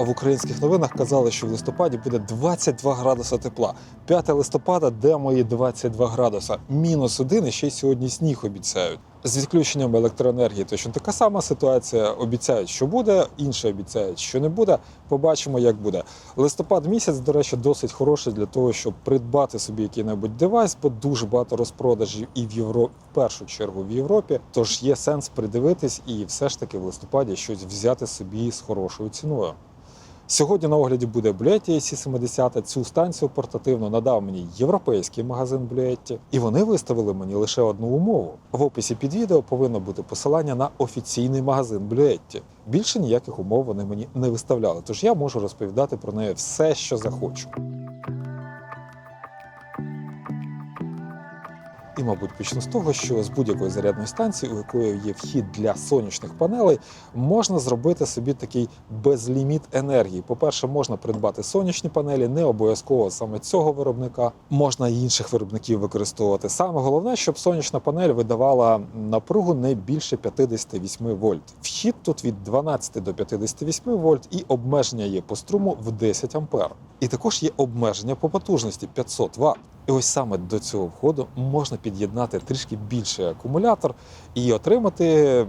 А в українських новинах казали, що в листопаді буде 22 градуси тепла. 5 листопада, де мої 22 градуса? Мінус один і ще й сьогодні сніг обіцяють. З відключенням електроенергії точно така сама ситуація. Обіцяють, що буде, інші обіцяють, що не буде. Побачимо, як буде. Листопад місяць, до речі, досить хороший для того, щоб придбати собі який-небудь девайс, бо дуже багато розпродажів і в Європі, в першу чергу в Європі. Тож є сенс придивитись і все ж таки в листопаді щось взяти собі з хорошою ціною. Сьогодні на огляді буде Блюетті AC70. Цю станцію портативну надав мені європейський магазин Блюетті. І вони виставили мені лише одну умову. В описі під відео повинно бути посилання на офіційний магазин Блюетті. Більше ніяких умов вони мені не виставляли, тож я можу розповідати про неї все, що захочу. І, мабуть, почну з того, що з будь-якої зарядної станції, у якої є вхід для сонячних панелей, можна зробити собі такий безліміт енергії. По-перше, можна придбати сонячні панелі, не обов'язково саме цього виробника. Можна і інших виробників використовувати. Саме головне, щоб сонячна панель видавала напругу не більше 58 вольт. Вхід тут від 12 до 58 вольт, і обмеження є по струму в 10 ампер. І також є обмеження по потужності 500 Вт. І ось саме до цього входу можна під'єднати трішки більший акумулятор і отримати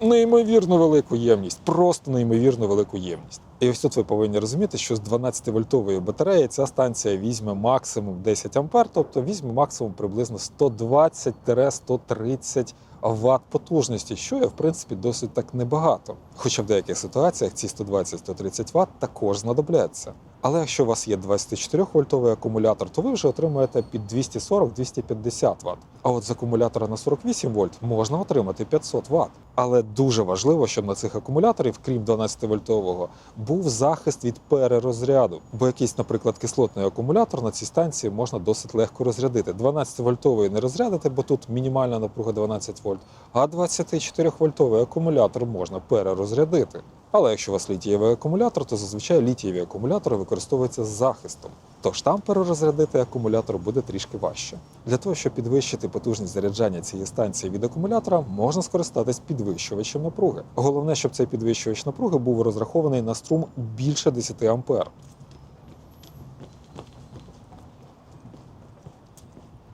неймовірно велику ємність, просто неймовірно велику ємність. І ось тут ви повинні розуміти, що з 12-вольтової батареї ця станція візьме максимум 10 ампер, тобто візьме максимум приблизно 120-130 Вт потужності, що є в принципі досить так небагато. Хоча в деяких ситуаціях ці 120-130 Вт також знадобляться. Але якщо у вас є 24-вольтовий акумулятор, то ви вже отримаєте під 240-250 Вт. А от з акумулятора на 48 вольт можна отримати 500 Вт. Але дуже важливо, щоб на цих акумуляторів, крім 12-вольтового, був захист від перерозряду. Бо якийсь, наприклад, кислотний акумулятор на цій станції можна досить легко розрядити. 12-вольтовий не розрядити, бо тут мінімальна напруга 12 вольт, а 24-вольтовий акумулятор можна перерозрядити. Але якщо у вас літієвий акумулятор, то зазвичай літієві акумулятори використовуються з захистом. Тож там перерозрядити акумулятор буде трішки важче. Для того, щоб підвищити потужність заряджання цієї станції від акумулятора, можна скористатись підвищувачем напруги. Головне, щоб цей підвищувач напруги був розрахований на струм більше 10 ампер.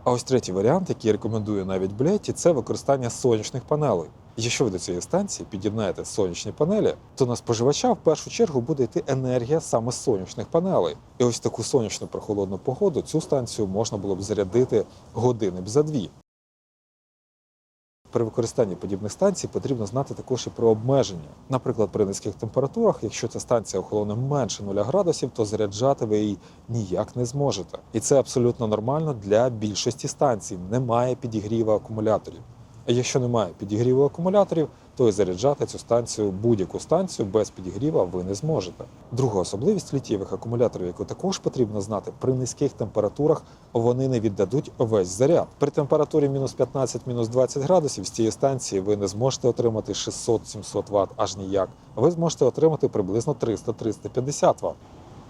А ось третій варіант, який рекомендую навіть Блеті, це використання сонячних панелей. Якщо ви до цієї станції під'єднаєте сонячні панелі, то на споживача в першу чергу буде йти енергія саме з сонячних панелей. І ось таку сонячну прохолодну погоду цю станцію можна було б зарядити години б за дві. При використанні подібних станцій потрібно знати також і про обмеження. Наприклад, при низьких температурах, якщо ця станція охолоне менше 0 градусів, то заряджати ви її ніяк не зможете. І це абсолютно нормально для більшості станцій. Немає підігріву акумуляторів. Якщо немає підігріву акумуляторів, то і заряджати цю станцію, будь-яку станцію без підігріва ви не зможете. Друга особливість літієвих акумуляторів, яку також потрібно знати, при низьких температурах вони не віддадуть весь заряд. При температурі мінус 15, мінус 20 градусів з цієї станції ви не зможете отримати 600-700 Вт аж ніяк. Ви зможете отримати приблизно 300-350 Вт.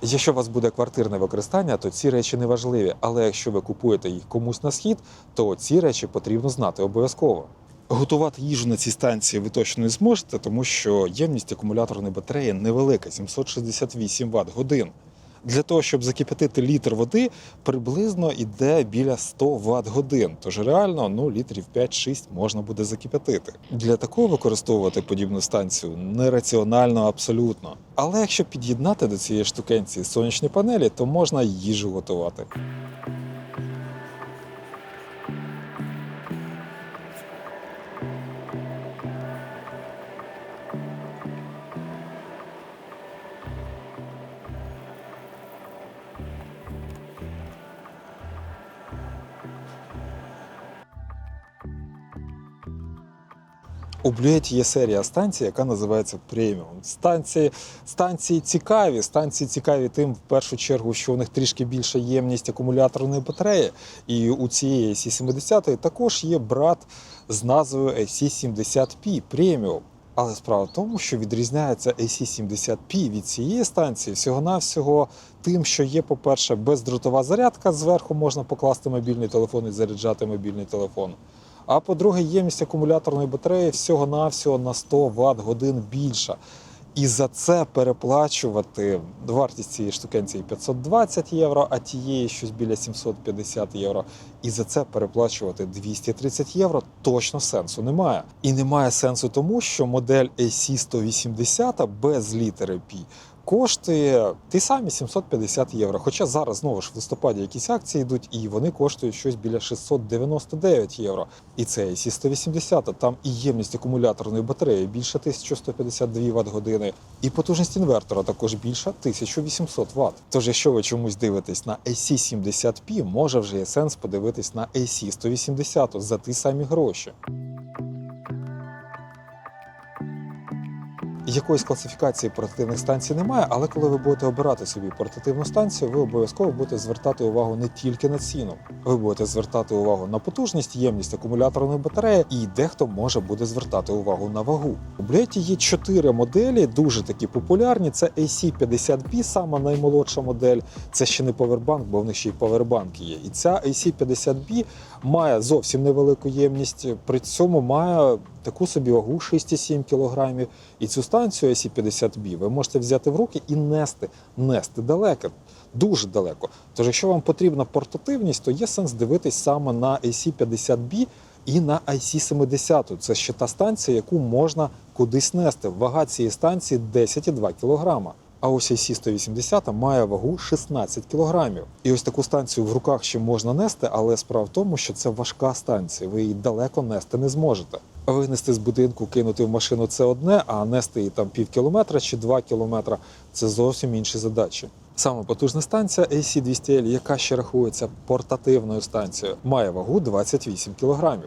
Якщо у вас буде квартирне використання, то ці речі не важливі. Але якщо ви купуєте їх комусь на схід, то ці речі потрібно знати обов'язково. Готувати їжу на цій станції ви точно не зможете, тому що ємність акумуляторної батареї невелика 768 Вт годин. Для того, щоб закипятити літр води, приблизно йде біля 100 Вт годин. Тож реально ну, літрів 5-6 можна буде закипятити. Для такого використовувати подібну станцію нераціонально абсолютно. Але якщо під'єднати до цієї штукенції сонячні панелі, то можна їжу готувати. У Блюєті є серія станцій, яка називається преміум. Станції, станції цікаві. Станції цікаві тим, в першу чергу, що у них трішки більша ємність акумуляторної батареї. І у цієї AC70 також є брат з назвою AC70P преміум. Але справа в тому, що відрізняється AC70P від цієї станції всього-навсього тим, що є, по-перше, бездротова зарядка. Зверху можна покласти мобільний телефон і заряджати мобільний телефон. А по-друге, ємність акумуляторної батареї всього-навсього на 100 Вт годин більша. І за це переплачувати вартість цієї штукенції 520 євро, а тієї щось біля 750 євро. І за це переплачувати 230 євро точно сенсу немає. І немає сенсу тому, що модель AC 180 без літери P коштує ті самі 750 євро. Хоча зараз знову ж в листопаді якісь акції йдуть, і вони коштують щось біля 699 євро. І це AC 180, там і ємність акумуляторної батареї більше 1152 Вт години, і потужність інвертора також більша 1800 Вт. Тож, якщо ви чомусь дивитесь на AC 70P, може вже є сенс подивитись на AC 180 за ті самі гроші. Якоїсь класифікації портативних станцій немає, але коли ви будете обирати собі портативну станцію, ви обов'язково будете звертати увагу не тільки на ціну. Ви будете звертати увагу на потужність, ємність акумуляторної батареї, і дехто може буде звертати увагу на вагу. У Блеті є чотири моделі, дуже такі популярні. Це AC50B, сама наймолодша модель. Це ще не повербанк, бо в них ще й повербанки є. І ця AC50B має зовсім невелику ємність, при цьому має таку собі вагу 6,7 кг. І цю станцію AC50B ви можете взяти в руки і нести, нести далеко, дуже далеко. Тож, якщо вам потрібна портативність, то є сенс дивитись саме на AC50B і на IC70. Це ще та станція, яку можна кудись нести. Вага цієї станції 10,2 кг. А ось IC 180 має вагу 16 кг. І ось таку станцію в руках ще можна нести, але справа в тому, що це важка станція. Ви її далеко нести не зможете. Винести з будинку, кинути в машину це одне, а нести її там пів кілометра чи два кілометра це зовсім інші задачі. Саме потужна станція AC200L, яка ще рахується портативною станцією, має вагу 28 кг.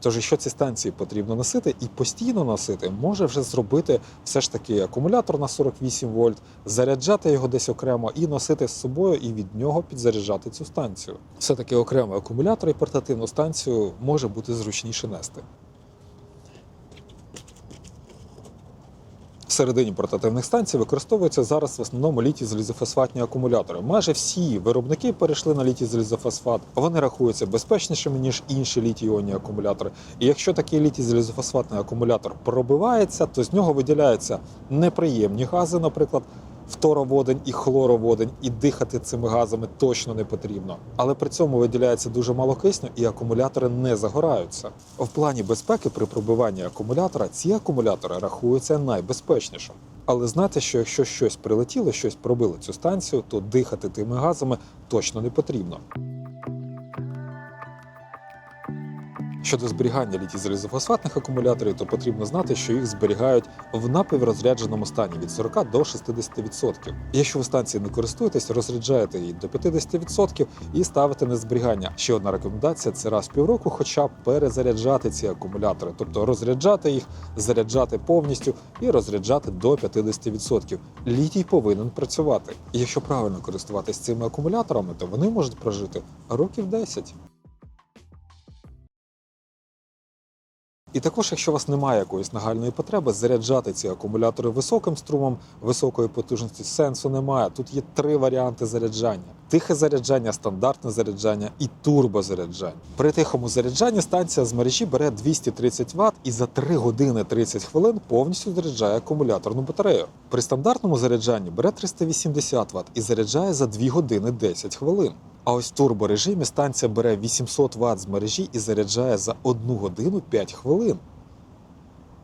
Тож, якщо ці станції потрібно носити і постійно носити, може вже зробити все ж таки акумулятор на 48 вольт, заряджати його десь окремо і носити з собою, і від нього підзаряджати цю станцію. Все-таки окремо акумулятор і портативну станцію може бути зручніше нести. Всередині портативних станцій використовуються зараз в основному літій залізофосфатні акумулятори. Майже всі виробники перейшли на літій залізофосфат. Вони рахуються безпечнішими ніж інші літій-іонні акумулятори. І якщо такий літій залізофосфатний акумулятор пробивається, то з нього виділяються неприємні гази, наприклад. Фтороводень і хлороводень, і дихати цими газами точно не потрібно. Але при цьому виділяється дуже мало кисню, і акумулятори не загораються. В плані безпеки при пробиванні акумулятора ці акумулятори рахуються найбезпечнішим. Але знайте, що якщо щось прилетіло, щось пробило цю станцію, то дихати тими газами точно не потрібно. Щодо зберігання літій-залізофосфатних акумуляторів, то потрібно знати, що їх зберігають в напіврозрядженому стані від 40 до 60%. Якщо ви станції не користуєтесь, розряджаєте її до 50% і ставите на зберігання. Ще одна рекомендація це раз в півроку, хоча б перезаряджати ці акумулятори, тобто розряджати їх, заряджати повністю і розряджати до 50%. Літій повинен працювати. І якщо правильно користуватись цими акумуляторами, то вони можуть прожити років 10. І також, якщо у вас немає якоїсь нагальної потреби, заряджати ці акумулятори високим струмом високої потужності сенсу немає. Тут є три варіанти заряджання: тихе заряджання, стандартне заряджання і турбозаряджання. При тихому заряджанні станція з мережі бере 230 Вт і за 3 години 30 хвилин повністю заряджає акумуляторну батарею. При стандартному заряджанні бере 380 Вт і заряджає за 2 години 10 хвилин. А ось в турборежимі станція бере 800 Вт з мережі і заряджає за 1 годину 5 хвилин.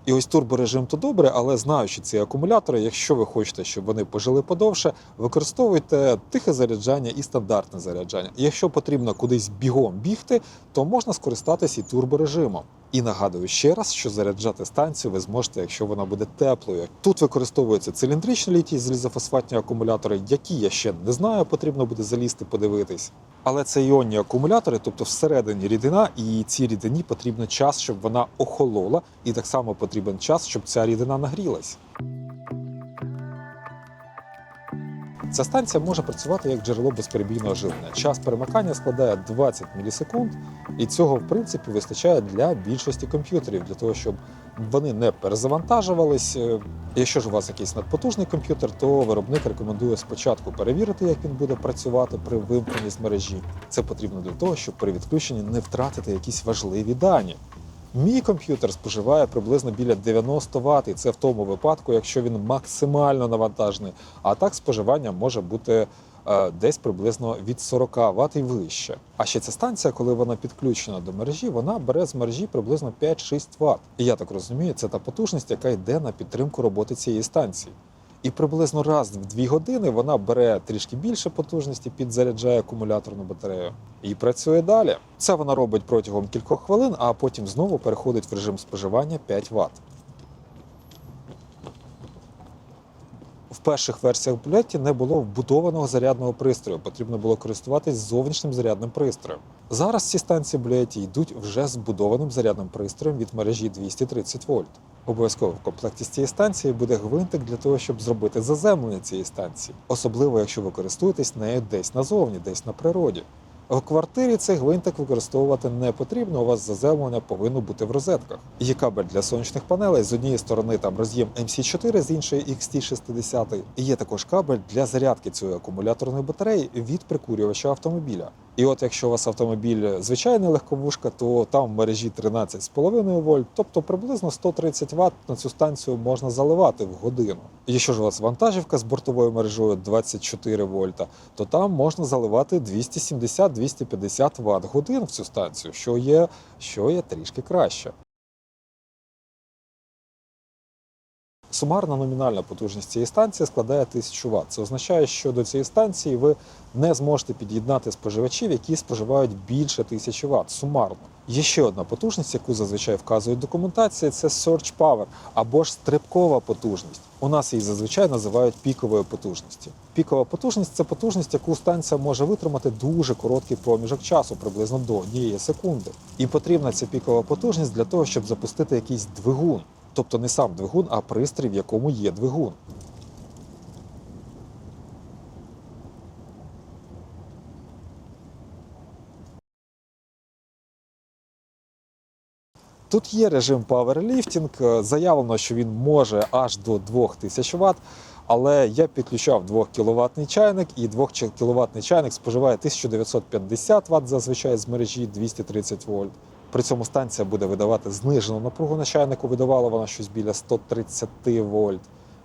І ось турборежим то добре, але знаючи ці акумулятори, якщо ви хочете, щоб вони пожили подовше, використовуйте тихе заряджання і стандартне заряджання. Якщо потрібно кудись бігом бігти, то можна скористатись і турборежимом. І нагадую ще раз, що заряджати станцію ви зможете, якщо вона буде теплою. Тут використовуються циліндричні літій залізофосфатні акумулятори, які я ще не знаю, потрібно буде залізти, подивитись. Але це іонні акумулятори, тобто всередині рідина, і цій рідині потрібен час, щоб вона охолола, і так само потрібен час, щоб ця рідина нагрілась. Ця станція може працювати як джерело безперебійного живлення. Час перемикання складає 20 мілісекунд, і цього в принципі вистачає для більшості комп'ютерів, для того, щоб вони не перезавантажувались. Е, Якщо ж у вас якийсь надпотужний комп'ютер, то виробник рекомендує спочатку перевірити, як він буде працювати при вимкненні з мережі. Це потрібно для того, щоб при відключенні не втратити якісь важливі дані. Мій комп'ютер споживає приблизно біля 90 Вт, і це в тому випадку, якщо він максимально навантажений. А так споживання може бути е, десь приблизно від 40 Вт і вище. А ще ця станція, коли вона підключена до мережі, вона бере з мережі приблизно 5-6 Вт. І я так розумію, це та потужність, яка йде на підтримку роботи цієї станції. І приблизно раз в дві години вона бере трішки більше потужності, підзаряджає акумуляторну батарею і працює далі. Це вона робить протягом кількох хвилин, а потім знову переходить в режим споживання 5 Вт. Перших версіях Bluetooth не було вбудованого зарядного пристрою, потрібно було користуватись зовнішнім зарядним пристроєм. Зараз ці станції Bluetooth йдуть вже з вбудованим зарядним пристроєм від мережі 230 вольт. Обов'язково в комплекті з цієї станції буде гвинтик для того, щоб зробити заземлення цієї станції, особливо якщо ви користуєтесь нею десь назовні, десь на природі. В квартирі цей гвинтик використовувати не потрібно. У вас заземлення повинно бути в розетках. Є кабель для сонячних панелей. З однієї сторони там роз'єм MC4, з іншої XT60. Є також кабель для зарядки цієї акумуляторної батареї від прикурювача автомобіля. І от якщо у вас автомобіль звичайна легковушка, то там в мережі 13,5 вольт, тобто приблизно 130 Вт на цю станцію можна заливати в годину. Якщо ж у вас вантажівка з бортовою мережою 24 вольта, то там можна заливати 270-250 Вт годин в цю станцію, що є, що є трішки краще. Сумарна номінальна потужність цієї станції складає 1000 Вт. Це означає, що до цієї станції ви не зможете під'єднати споживачів, які споживають більше 1000 Вт сумарно. Є ще одна потужність, яку зазвичай вказують документації, це Surge Power або ж стрибкова потужність. У нас її зазвичай називають піковою потужністю. Пікова потужність це потужність, яку станція може витримати дуже короткий проміжок часу, приблизно до однієї секунди. І потрібна ця пікова потужність для того, щоб запустити якийсь двигун. Тобто не сам двигун, а пристрій, в якому є двигун. Тут є режим Powerlifting. Заявлено, що він може аж до 2000 Вт, але я підключав 2 кВт чайник, і 2 кВт чайник споживає 1950 Вт зазвичай з мережі 230 вольт. При цьому станція буде видавати знижену напругу на чайнику, видавала вона щось біля 130 вольт.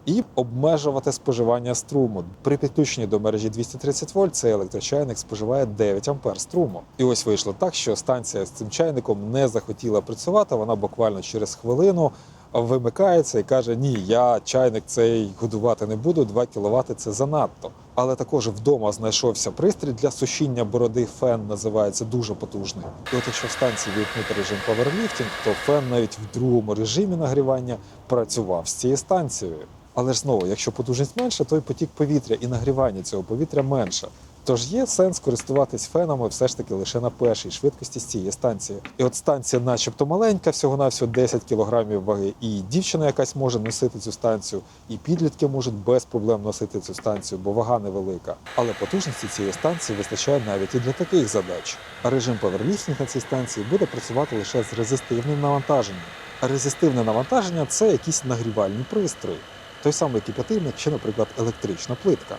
І обмежувати споживання струму. При підключенні до мережі 230 вольт цей електрочайник споживає 9 ампер струму. І ось вийшло так, що станція з цим чайником не захотіла працювати. Вона буквально через хвилину вимикається і каже: Ні, я чайник цей годувати не буду, 2 кВт це занадто. Але також вдома знайшовся пристрій для сушіння бороди. Фен називається дуже потужний. І от якщо в станції вимкнути режим Powerlifting, то фен навіть в другому режимі нагрівання працював з цією станцією. Але ж знову, якщо потужність менша, то й потік повітря і нагрівання цього повітря менше. Тож є сенс користуватись фенами все ж таки лише на першій швидкості з цієї станції. І от станція, начебто маленька, всього навсього 10 кг ваги, і дівчина якась може носити цю станцію, і підлітки можуть без проблем носити цю станцію, бо вага невелика. Але потужності цієї станції вистачає навіть і для таких задач. Режим Powerlifting на цій станції буде працювати лише з резистивним навантаженням. Резистивне навантаження це якісь нагрівальні пристрої. Той самий кипятильник чи, наприклад, електрична плитка.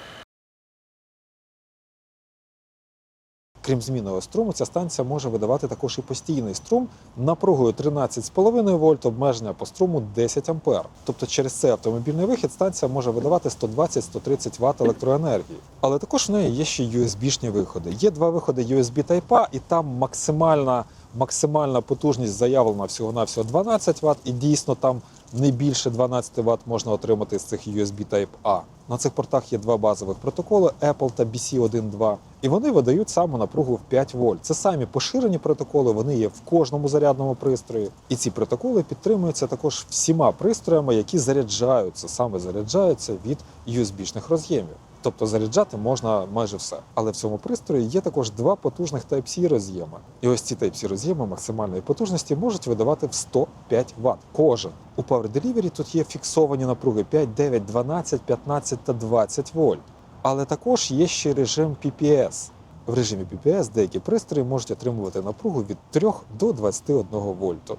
Крім змінного струму, ця станція може видавати також і постійний струм напругою 13,5 вольт, обмеження по струму 10 ампер. Тобто через цей автомобільний вихід станція може видавати 120-130 Вт електроенергії. Але також в неї є ще USB-шні виходи. Є два виходи USB Type-A, і там максимальна, максимальна потужність заявлена всього-навсього 12 Вт, і дійсно там не більше 12 Вт можна отримати з цих USB Type-A. На цих портах є два базових протоколи Apple та BC1.2, і вони видають саму напругу в 5 вольт. Це самі поширені протоколи, вони є в кожному зарядному пристрої. І ці протоколи підтримуються також всіма пристроями, які заряджаються, саме заряджаються від USB-шних роз'ємів. Тобто заряджати можна майже все. Але в цьому пристрої є також два потужних Type-C роз'єми. І ось ці Type-C роз'єми максимальної потужності можуть видавати в 105 Вт кожен. У Power Delivery тут є фіксовані напруги 5, 9, 12, 15 та 20 вольт. Але також є ще режим PPS. В режимі PPS деякі пристрої можуть отримувати напругу від 3 до 21 вольту.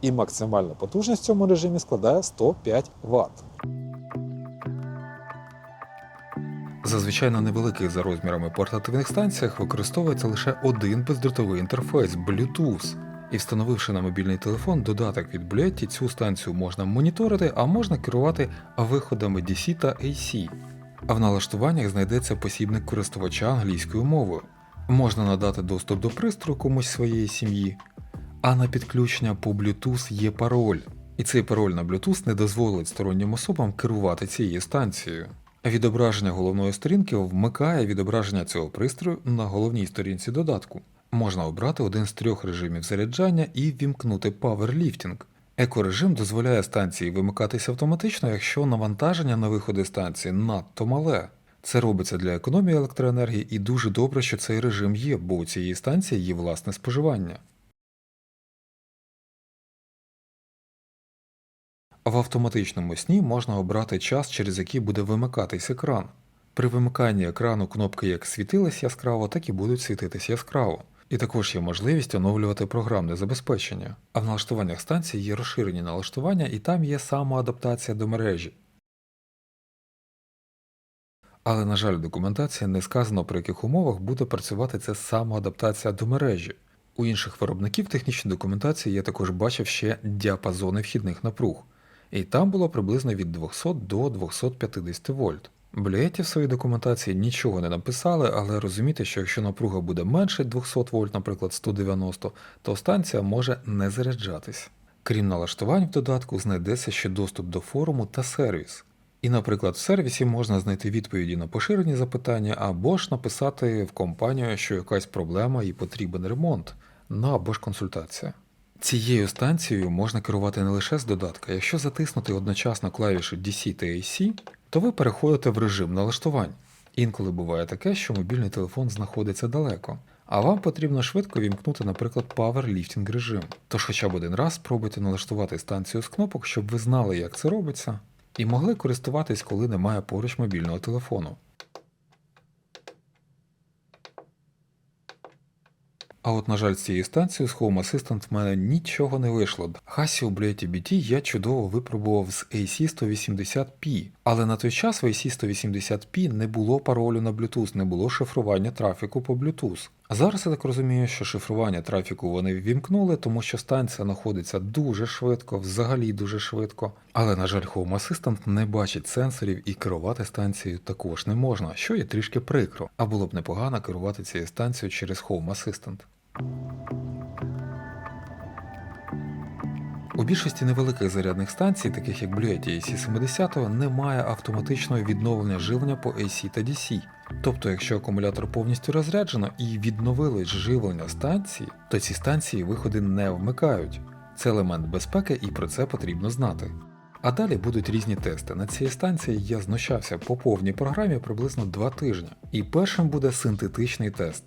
І максимальна потужність в цьому режимі складає 105 Вт. Зазвичай на невеликих за розмірами портативних станціях використовується лише один бездротовий інтерфейс Bluetooth. І встановивши на мобільний телефон додаток від Bluetti, цю станцію можна моніторити, а можна керувати виходами DC та AC. А в налаштуваннях знайдеться посібник користувача англійською мовою. Можна надати доступ до пристрою комусь своєї сім'ї, а на підключення по Bluetooth є пароль. І цей пароль на Bluetooth не дозволить стороннім особам керувати цією станцією. Відображення головної сторінки вмикає відображення цього пристрою на головній сторінці додатку. Можна обрати один з трьох режимів заряджання і ввімкнути Powerlifting. Екорежим дозволяє станції вимикатися автоматично, якщо навантаження на виходи станції надто мале. Це робиться для економії електроенергії і дуже добре, що цей режим є, бо у цієї станції є власне споживання. В автоматичному сні можна обрати час, через який буде вимикатись екран. При вимиканні екрану кнопки як світились яскраво, так і будуть світитись яскраво. І також є можливість оновлювати програмне забезпечення. А в налаштуваннях станції є розширені налаштування, і там є самоадаптація до мережі. Але, на жаль, в документації не сказано, при яких умовах буде працювати ця самоадаптація до мережі. У інших виробників технічної документації я також бачив ще діапазони вхідних напруг, і там було приблизно від 200 до 250 вольт. Блієті в своїй документації нічого не написали, але розумійте, що якщо напруга буде менше 200 вольт, наприклад 190, то станція може не заряджатись. Крім налаштувань в додатку, знайдеться ще доступ до форуму та сервіс. І, наприклад, в сервісі можна знайти відповіді на поширені запитання або ж написати в компанію, що якась проблема і потрібен ремонт, ну або ж консультація. Цією станцією можна керувати не лише з додатка. Якщо затиснути одночасно клавіші DC та AC, то ви переходите в режим налаштувань. Інколи буває таке, що мобільний телефон знаходиться далеко, а вам потрібно швидко вімкнути, наприклад, Powerlifting режим. Тож хоча б один раз спробуйте налаштувати станцію з кнопок, щоб ви знали, як це робиться, і могли користуватись, коли немає поруч мобільного телефону. А от, на жаль, з цією станцією з Home Assistant в мене нічого не вийшло. Хасі у Bluetooth BT я чудово випробував з AC180P, але на той час в AC180P не було паролю на Bluetooth, не було шифрування трафіку по Bluetooth. А зараз я так розумію, що шифрування трафіку вони ввімкнули, тому що станція знаходиться дуже швидко, взагалі дуже швидко. Але, на жаль, Home Assistant не бачить сенсорів і керувати станцією також не можна, що є трішки прикро. А було б непогано керувати цією станцією через Home Assistant. У більшості невеликих зарядних станцій, таких як Bluetooth AC70, немає автоматичного відновлення живлення по AC та DC. Тобто, якщо акумулятор повністю розряджено і відновили живлення станції, то ці станції виходи не вмикають. Це елемент безпеки і про це потрібно знати. А далі будуть різні тести. На цій станції я знущався по повній програмі приблизно 2 тижні. І першим буде синтетичний тест.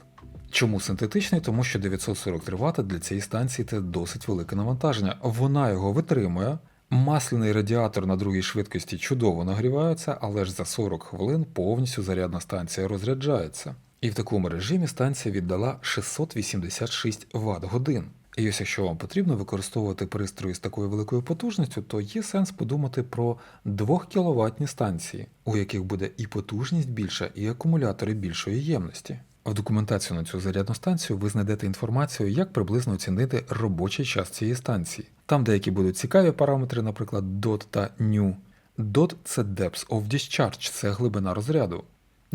Чому синтетичний? Тому що 943 Вт для цієї станції це досить велике навантаження. Вона його витримує. Масляний радіатор на другій швидкості чудово нагрівається, але ж за 40 хвилин повністю зарядна станція розряджається. І в такому режимі станція віддала 686 Вт годин. І ось якщо вам потрібно використовувати пристрої з такою великою потужністю, то є сенс подумати про 2 кВт станції, у яких буде і потужність більша, і акумулятори більшої ємності. В документацію на цю зарядну станцію ви знайдете інформацію, як приблизно оцінити робочий час цієї станції. Там деякі будуть цікаві параметри, наприклад, DOT та NU. DOT – це Depth of Discharge, це глибина розряду.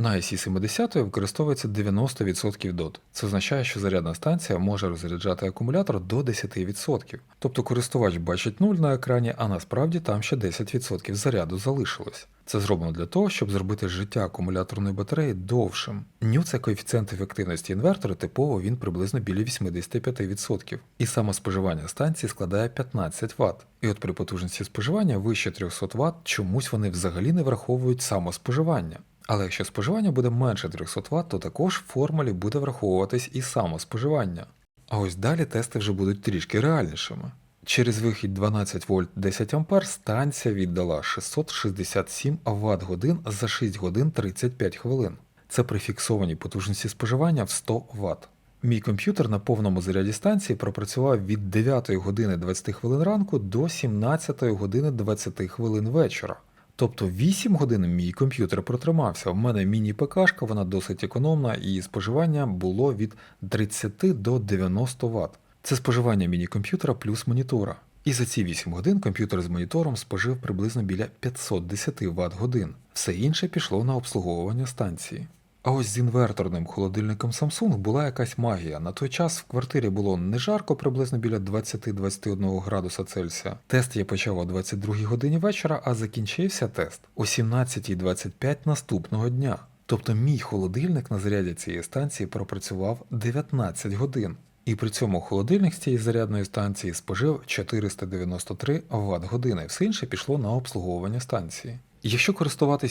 На IC70 використовується 90% DOT. Це означає, що зарядна станція може розряджати акумулятор до 10%. Тобто користувач бачить 0 на екрані, а насправді там ще 10% заряду залишилось. Це зроблено для того, щоб зробити життя акумуляторної батареї довшим. Ню це коефіцієнт ефективності інвертора, типово він приблизно біля 85%. І самоспоживання станції складає 15 Вт. І от при потужності споживання вище 300 Вт чомусь вони взагалі не враховують самоспоживання. Але якщо споживання буде менше 300 Вт, то також в формулі буде враховуватись і самоспоживання. А ось далі тести вже будуть трішки реальнішими. Через вихід 12 вольт 10 А станція віддала 667 Вт годин за 6 годин 35 хвилин. Це при фіксованій потужності споживання в 100 Вт. Мій комп'ютер на повному заряді станції пропрацював від 9 години 20 хвилин ранку до 17 години 20 хвилин вечора. Тобто 8 годин мій комп'ютер протримався. У мене міні-ПКшка, вона досить економна, і споживання було від 30 до 90 Вт. Це споживання міні-комп'ютера плюс монітора. І за ці 8 годин комп'ютер з монітором спожив приблизно біля 510 Вт годин. Все інше пішло на обслуговування станції. А ось з інверторним холодильником Samsung була якась магія. На той час в квартирі було не жарко, приблизно біля 20-21 градуса Цельсія. Тест я почав о 22 годині вечора, а закінчився тест о 17.25 наступного дня. Тобто мій холодильник на заряді цієї станції пропрацював 19 годин. І при цьому холодильник з цієї зарядної станції спожив 493 Вт години, все інше пішло на обслуговування станції. Якщо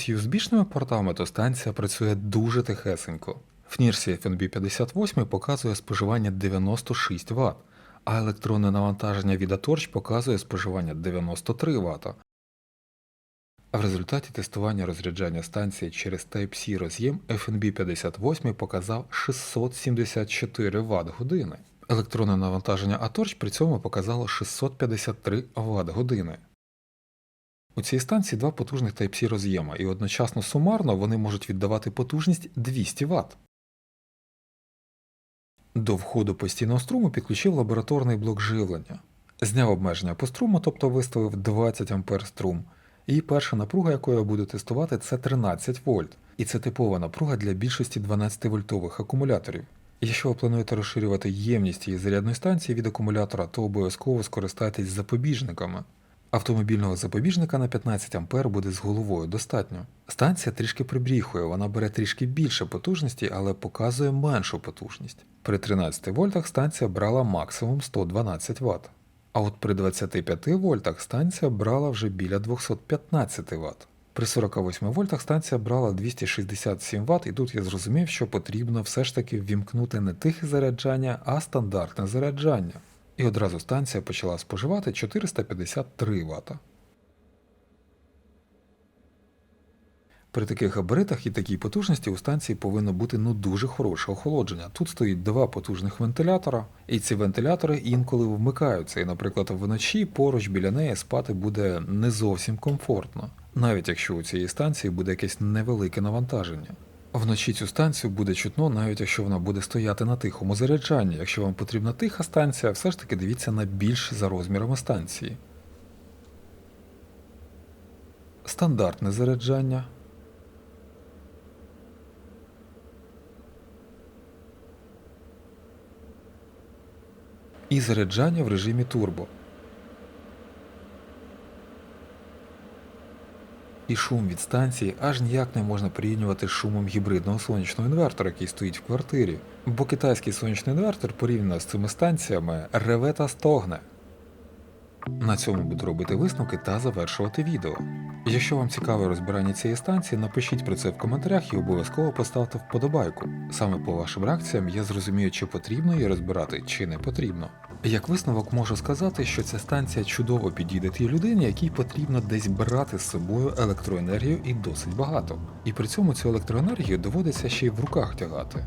USB-шними портами, то станція працює дуже тихесенько. В нірсі FNB 58 показує споживання 96 Вт, а електронне навантаження від Atorch показує споживання 93 Вт. А в результаті тестування розряджання станції через Type-C роз'єм FNB 58 показав 674 Вт години. Електронне навантаження Atorch при цьому показало 653 Вт години. У цій станції два потужних Type-C роз'єма, і одночасно сумарно вони можуть віддавати потужність 200 Вт. До входу постійного струму підключив лабораторний блок живлення. Зняв обмеження по струму, тобто виставив 20 А струм. І перша напруга, яку я буду тестувати, це 13 вольт. І це типова напруга для більшості 12-вольтових акумуляторів. Якщо ви плануєте розширювати ємність цієї зарядної станції від акумулятора, то обов'язково скористайтесь запобіжниками. Автомобільного запобіжника на 15 А буде з головою достатньо. Станція трішки прибріхує, вона бере трішки більше потужності, але показує меншу потужність. При 13 вольтах станція брала максимум 112 Вт. А от при 25 вольтах станція брала вже біля 215 Вт. При 48 вольтах станція брала 267 Вт, і тут я зрозумів, що потрібно все ж таки ввімкнути не тихе заряджання, а стандартне заряджання. І одразу станція почала споживати 453 Вт. При таких габаритах і такій потужності у станції повинно бути ну дуже хороше охолодження. Тут стоїть два потужних вентилятора, і ці вентилятори інколи вмикаються, і, наприклад, вночі поруч біля неї спати буде не зовсім комфортно, навіть якщо у цієї станції буде якесь невелике навантаження. Вночі цю станцію буде чутно, навіть якщо вона буде стояти на тихому заряджанні. Якщо вам потрібна тиха станція, все ж таки дивіться на більш за розмірами станції. Стандартне заряджання. І заряджання в режимі турбо. І шум від станції аж ніяк не можна порівнювати з шумом гібридного сонячного інвертора, який стоїть в квартирі. Бо китайський сонячний інвертор порівняно з цими станціями реве та стогне. На цьому буду робити висновки та завершувати відео. Якщо вам цікаве розбирання цієї станції, напишіть про це в коментарях і обов'язково поставте вподобайку. Саме по вашим реакціям я зрозумію, чи потрібно її розбирати, чи не потрібно. Як висновок можу сказати, що ця станція чудово підійде тій людині, якій потрібно десь брати з собою електроенергію і досить багато. І при цьому цю електроенергію доводиться ще й в руках тягати.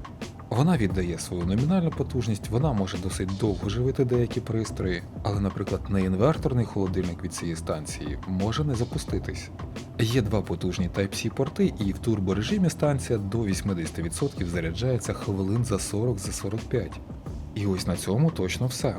Вона віддає свою номінальну потужність, вона може досить довго живити деякі пристрої, але, наприклад, неінверторний холодильник від цієї станції може не запуститись. Є два потужні Type-C порти, і в турборежимі станція до 80% заряджається хвилин за 40 за 45. І ось на цьому точно все.